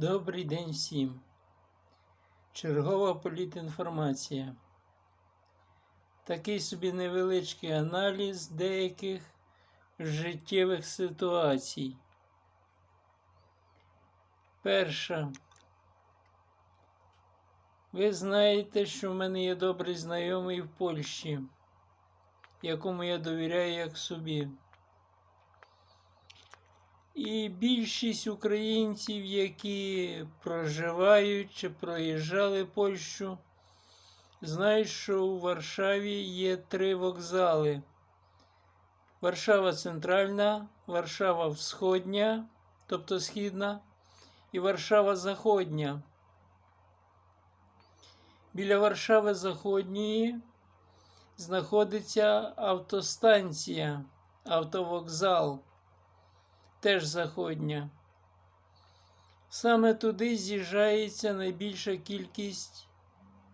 Добрий день всім. Чергова політінформація. Такий собі невеличкий аналіз деяких життєвих ситуацій. Перша. Ви знаєте, що в мене є добрий знайомий в Польщі, якому я довіряю як собі. І більшість українців, які проживають чи проїжджали Польщу, знають, що у Варшаві є три вокзали: Варшава Центральна, Варшава Всходня, тобто Східна, і Варшава Заходня. Біля Варшави Заходньої знаходиться автостанція, автовокзал теж заходня. Саме туди з'їжджається найбільша кількість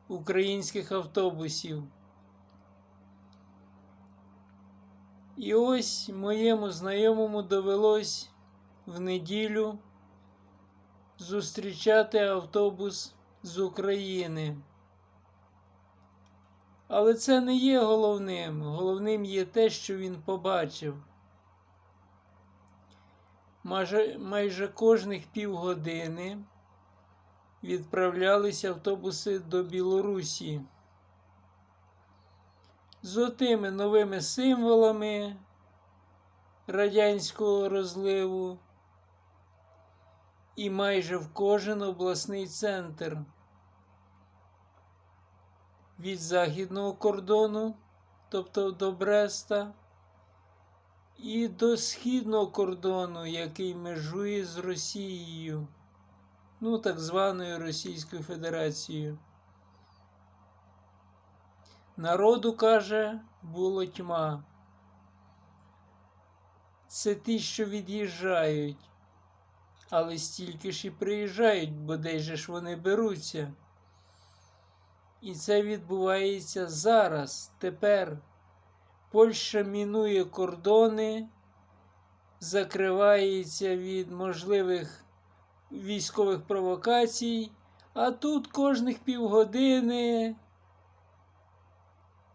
українських автобусів. І ось моєму знайомому довелось в неділю зустрічати автобус з України. Але це не є головним. Головним є те, що він побачив. Майже, майже кожних півгодини відправлялися автобуси до Білорусі. З отими новими символами радянського розливу і майже в кожен обласний центр. Від західного кордону, тобто до Бреста і до східного кордону, який межує з Росією, ну, так званою Російською Федерацією. Народу, каже, було тьма. Це ті, що від'їжджають, але стільки ж і приїжджають, бо де ж вони беруться. І це відбувається зараз, тепер. Польща мінує кордони, закривається від можливих військових провокацій, а тут кожних півгодини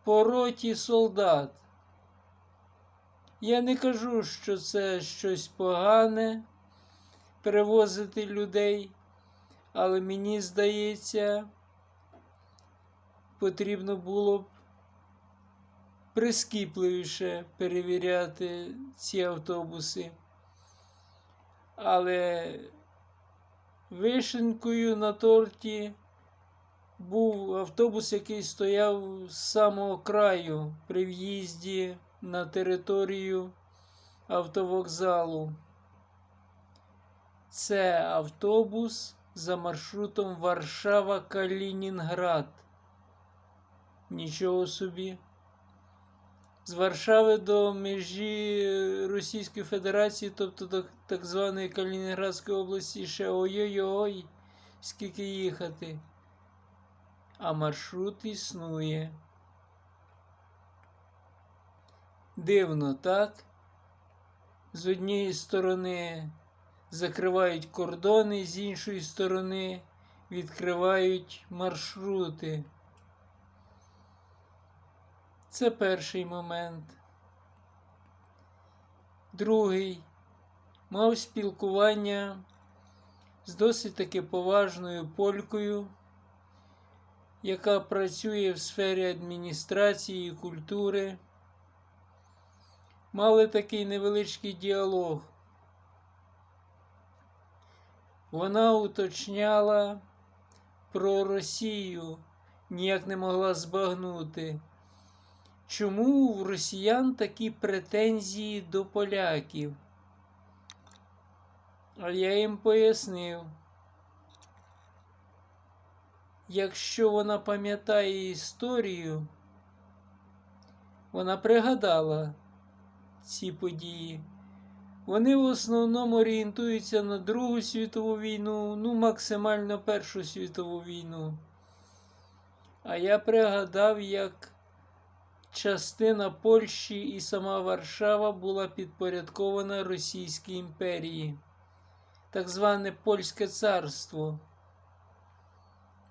по роті солдат. Я не кажу, що це щось погане перевозити людей, але мені здається, потрібно було б прискіпливіше перевіряти ці автобуси. Але вишенкою на торті був автобус, який стояв з самого краю при в'їзді на територію автовокзалу. Це автобус за маршрутом Варшава-Калінінград. Нічого собі з Варшави до межі Російської Федерації, тобто до так званої Калінінградської області, ще ой-ой-ой, скільки їхати. А маршрут існує. Дивно, так? З однієї сторони закривають кордони, з іншої сторони відкривають маршрути. Це перший момент. Другий мав спілкування з досить таки поважною полькою, яка працює в сфері адміністрації і культури. Мали такий невеличкий діалог. Вона уточняла про Росію, ніяк не могла збагнути. Чому в росіян такі претензії до поляків? А я їм пояснив, якщо вона пам'ятає історію, вона пригадала ці події. Вони в основному орієнтуються на Другу світову війну, ну максимально Першу світову війну. А я пригадав, як частина Польщі і сама Варшава була підпорядкована Російській імперії. так зване Польське царство.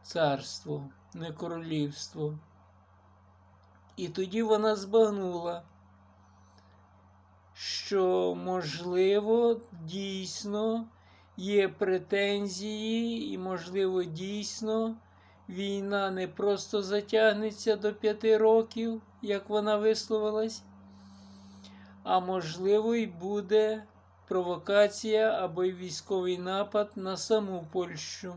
Царство, не королівство. І тоді вона збагнула, що, можливо, дійсно є претензії, і, можливо, дійсно війна не просто затягнеться до п'яти років, як вона висловилась, а можливо, й буде провокація або й військовий напад на саму Польщу.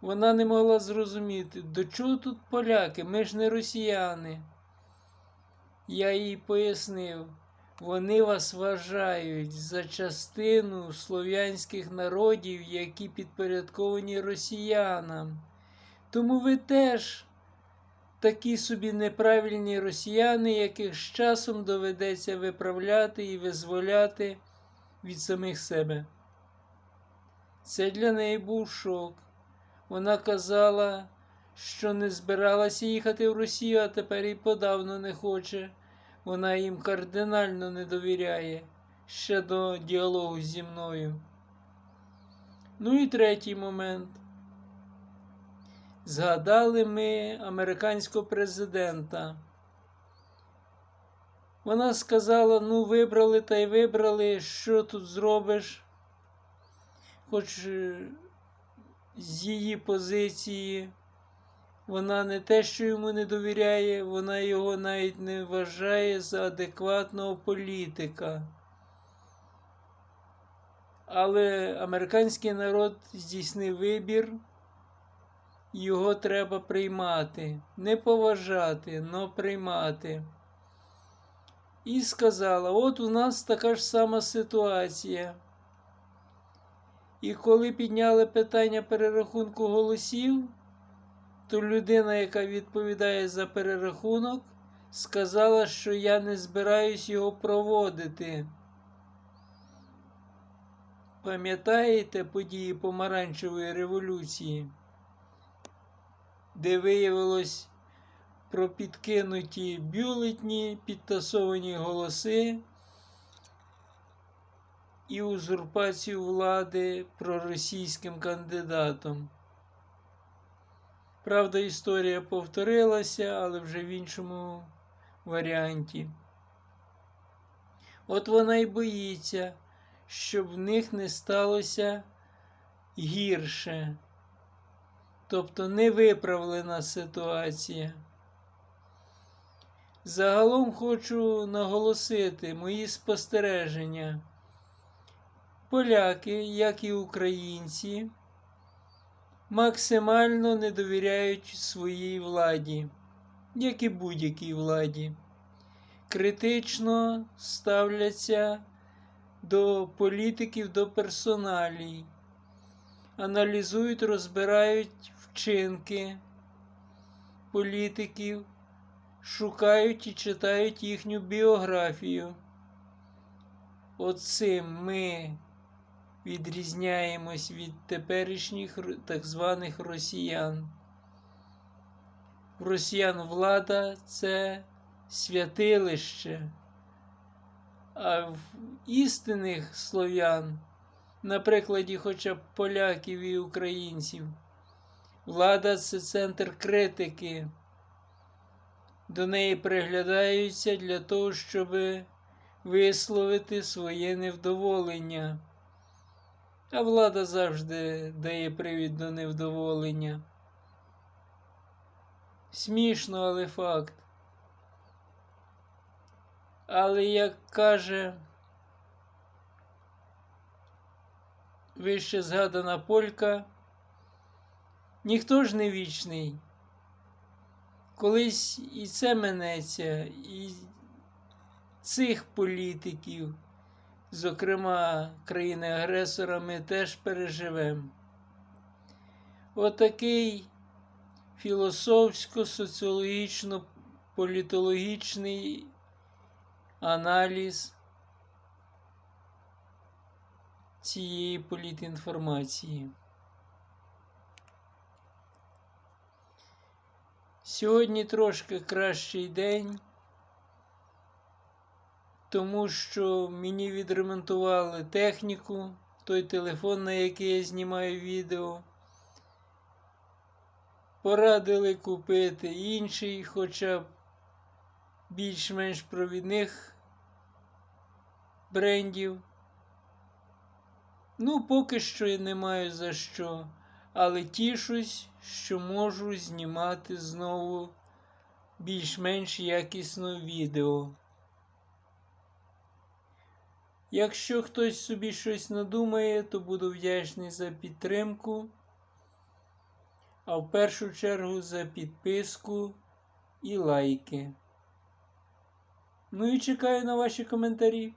Вона не могла зрозуміти, до чого тут поляки, ми ж не росіяни. Я їй пояснив, вони вас вважають за частину слов'янських народів, які підпорядковані росіянам. Тому ви теж такі собі неправильні росіяни, яких з часом доведеться виправляти і визволяти від самих себе. Це для неї був шок. Вона казала, що не збиралася їхати в Росію, а тепер і подавно не хоче. Вона їм кардинально не довіряє ще до діалогу зі мною. Ну і третій момент. Згадали ми американського президента. Вона сказала: ну, вибрали та й вибрали, що тут зробиш? Хоч е, з її позиції вона не те, що йому не довіряє, вона його навіть не вважає за адекватного політика. Але американський народ здійснив вибір, його треба приймати, не поважати, но приймати. І сказала: от у нас така ж сама ситуація. І коли підняли питання перерахунку голосів, то людина, яка відповідає за перерахунок, сказала, що я не збираюсь його проводити. Пам'ятаєте події Помаранчевої революції, де виявилось про підкинуті бюлетні, підтасовані голоси і узурпацію влади проросійським кандидатом? Правда, історія повторилася, але вже в іншому варіанті. От вона й боїться, щоб в них не сталося гірше, тобто невиправлена ситуація. Загалом хочу наголосити мої спостереження. Поляки, як і українці, максимально не довіряють своїй владі, як і будь-якій владі, критично ставляться до політиків, до персоналій, аналізують, розбирають вчинки політиків, шукають і читають їхню біографію. Оцим ми відрізняємось від теперішніх так званих росіян. Росіян влада це святилище, а в істинних слов'ян, на прикладі хоча б поляків і українців, влада це центр критики. До неї приглядаються для того, щоб висловити своє невдоволення а влада завжди дає привід до невдоволення. Смішно, але факт. Але як каже вище згадана полька, ніхто ж не вічний. Колись і це минеться, і цих політиків зокрема країни-агресора, ми теж переживемо. Отакий філософсько-соціологічно-політологічний аналіз цієї політінформації. Сьогодні трошки кращий день. Тому що мені відремонтували техніку, той телефон, на який я знімаю відео. Порадили купити інший, хоча б більш-менш провідних брендів. Ну, поки що я не маю за що, але тішусь, що можу знімати знову більш-менш якісно відео. Якщо хтось собі щось надумає, то буду вдячний за підтримку, а в першу чергу за підписку і лайки. Ну і чекаю на ваші коментарі.